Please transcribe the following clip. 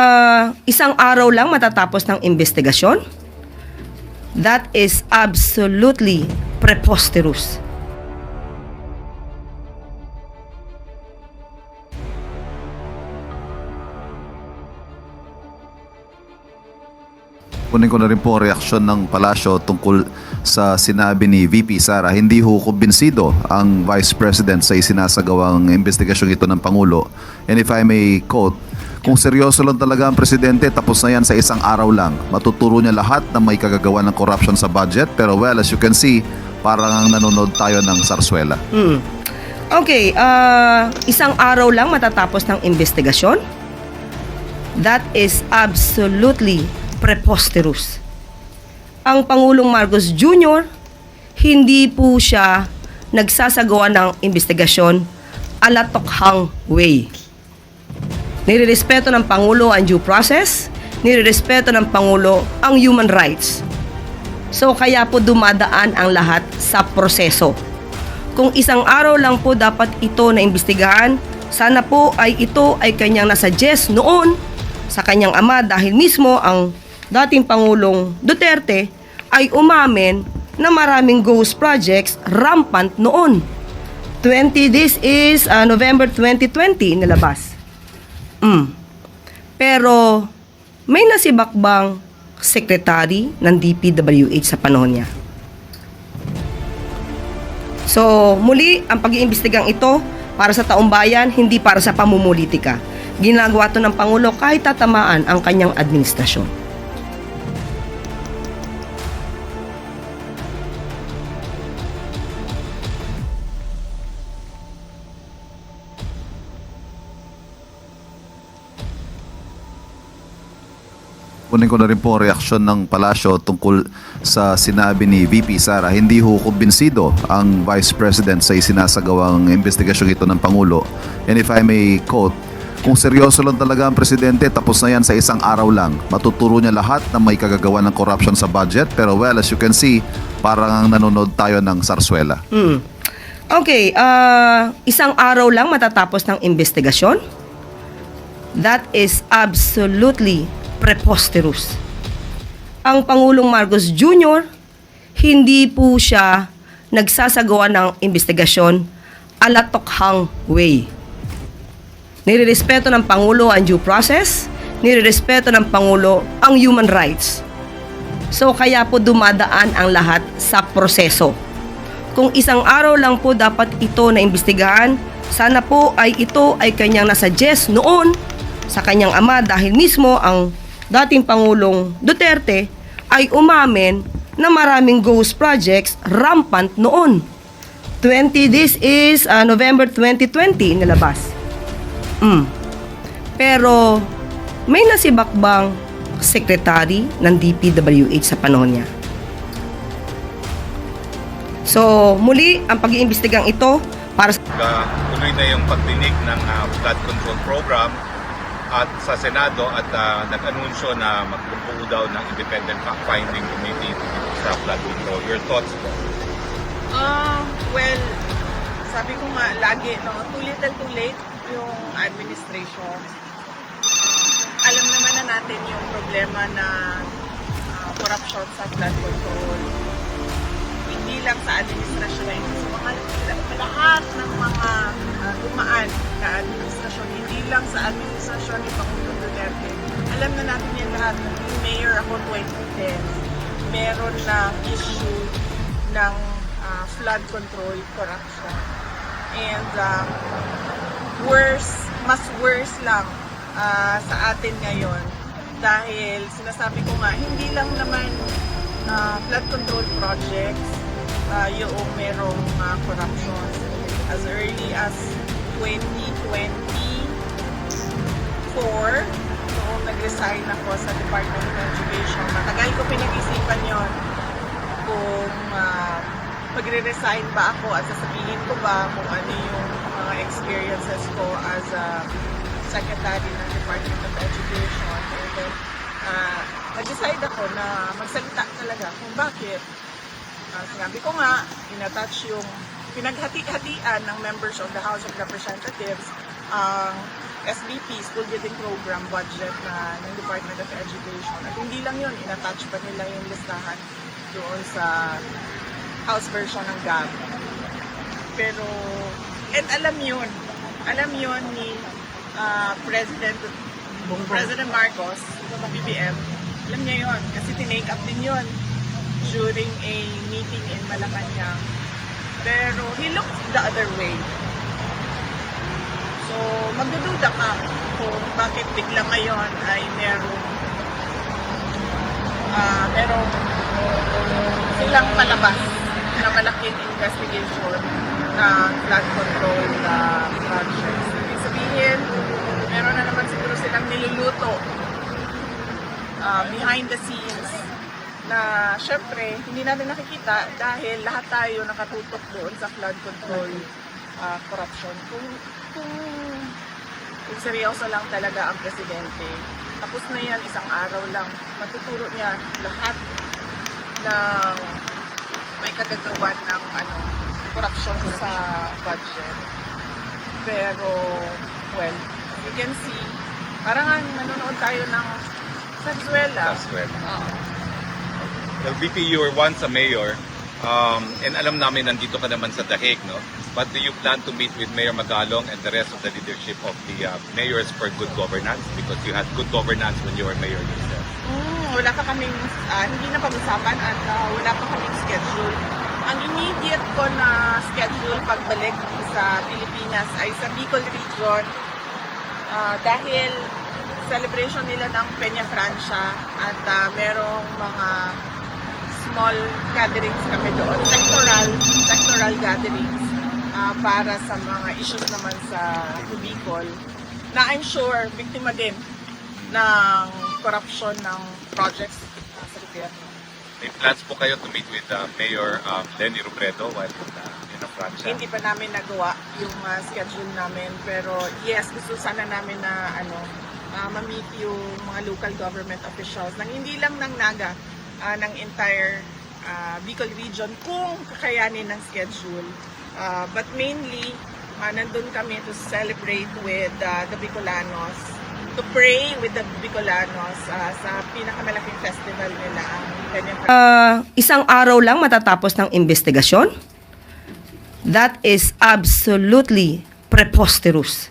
Ah, isang araw lang matatapos ng investigasyon? That is absolutely preposterous. Kunin ko na rin po reaksyon ng palasyo tungkol sa sinabi ni VP Sara. Hindi ho kumbinsido ang Vice President sa isinasagawang investigasyon ito ng Pangulo. And if I may quote, kung seryoso lang talaga ang Presidente, tapos na yan sa isang araw lang. Matuturo niya lahat na may kagagawa ng corruption sa budget. Pero well, as you can see, parang nanonood tayo ng sarsuela. Hmm. Okay, ah, isang araw lang matatapos ng investigasyon? That is absolutely preposterous. Ang Pangulong Marcos Jr., hindi po siya nagsasagawa ng investigasyon alatokhang way. Nirerespeto ng Pangulo ang due process, nirerespeto ng Pangulo ang human rights. So kaya po dumadaan ang lahat sa proseso. Kung isang araw lang po dapat ito na imbestigahan, sana po ay ito ay kanyang nasuggest noon sa kanyang ama dahil mismo ang dating Pangulong Duterte ay umamin na maraming ghost projects rampant noon. 20, this is uh, November 2020 nilabas. Mm. Pero may nasibak bang secretary ng DPWH sa panahon niya? So, muli, ang pag-iimbestigang ito para sa taong bayan, hindi para sa pamumulitika. Ginagawa to ng Pangulo kahit tatamaan ang kanyang administrasyon. Kunin ko na rin po reaksyon ng palasyo tungkol sa sinabi ni VP Sara. Hindi ho kumbinsido ang Vice President sa isinasagawang investigasyon ito ng Pangulo. And if I may quote, kung seryoso lang talaga ang Presidente, tapos na yan sa isang araw lang. Matuturo niya lahat na may kagagawa ng corruption sa budget. Pero well, as you can see, parang nanonood tayo ng sarsuela. Hmm. Okay, ah, isang araw lang matatapos ng investigasyon? That is absolutely preposterous. Ang Pangulong Marcos Jr., hindi po siya nagsasagawa ng investigasyon alatokhang way. Nirerespeto ng Pangulo ang due process, nirerespeto ng Pangulo ang human rights. So kaya po dumadaan ang lahat sa proseso. Kung isang araw lang po dapat ito na imbestigahan, sana po ay ito ay kanyang nasuggest noon sa kanyang ama dahil mismo ang dating Pangulong Duterte ay umamin na maraming ghost projects rampant noon. 20, this is uh, November 2020 nilabas. Mm. Pero may nasibak bang secretary ng DPWH sa panahon niya? So, muli, ang pag-iimbestigang ito para sa Uh, tuloy na yung pagdinig ng uh, flood control program at sa Senado at uh, nag-anunsyo na magbubuo daw ng independent fact-finding committee sa flood control. Your thoughts po? Ah, well, sabi ko nga lagi, no, too little too late yung administration. Ah, alam naman na natin yung problema na ah, corruption sa flood control. Hindi lang sa administrasyon na ito, sa mga lahat ng mga ah, dumaan na administrasyon, hindi lang sa administrasyon ni Pangulong Duterte. Alam na natin yan lahat. Naging mayor ako 2010. Meron na issue ng ah, flood control corruption. And um, worse, mas worse lang ah, sa atin ngayon dahil sinasabi ko nga, hindi lang naman ah, flood control projects ah, yung merong ah, corruption. As early as 2024, noong nag-resign ako sa Department of Education, matagal ko pinag-isipan yon kung uh, magre-resign ba ako at sasabihin ko ba kung ano yung mga experiences ko as a secretary ng Department of Education. And then, uh, nag-decide ako na magsalita talaga kung bakit. Uh, sinabi ko nga, inattach yung pinaghati-hatian ng members of the House of Representatives ang SBP, School Building Program budget na ng Department of Education. At hindi lang yun, inattach pa nila yung listahan doon sa House version ng GAB. Pero, and alam yun, alam yun ni ah, President President Marcos, BBM, alam niya yun, kasi tinake up din yun during a meeting in Malacanang. Pero he looked the other way. So, magdududa ka kung bakit bigla ngayon ay merong ah merong silang palabas na malaking investigation ng flood control uh, projects. Ibig sabihin, meron na naman siguro silang niluluto ah, behind the scenes na syempre hindi natin nakikita dahil lahat tayo nakatutok doon sa flood control ah, corruption. Kung, kung, kung seryoso lang talaga ang presidente, tapos na yan isang araw lang, matuturo niya lahat ng may kagagawan ng ano, corruption sa budget. Pero, well, you can see, parang nanonood tayo ng Sarsuela. That's well. Oo. Well, VP, you were once a mayor, um, and alam namin nandito ka naman sa Dahig, no? But do you plan to meet with Mayor Magalong and the rest of the leadership of the uh, Mayors for Good Governance? Because you had good governance when you were mayor yourself. Mm, wala pa kaming, ah, hindi na pag-usapan at ah, wala pa kaming schedule. Ang immediate ko na schedule pagbalik sa Pilipinas ay sa Bicol Region Ah, dahil celebration nila ng Peña Francia at ah, merong mga small gatherings kami doon, sectoral, sectoral gatherings ah, para sa mga issues naman sa Bicol na I'm sure biktima din ng corruption ng projects uh, sa gobyerno. May plans po kayo to meet with uh, Mayor um, Lenny Robredo while uh, in Francia? Hindi pa namin nagawa yung uh, schedule namin pero yes, gusto sana namin na ano uh, ma-meet yung mga local government officials ng hindi lang ng Naga, uh, ng entire uh, Bicol region kung kakayanin ng schedule. Uh, but mainly, uh, nandun kami to celebrate with uh, the Bicolanos, to pray with the Bicolanos uh, sa pinakamalaking festival nila, Ah, isang araw lang matatapos ng investigasyon? That is absolutely preposterous.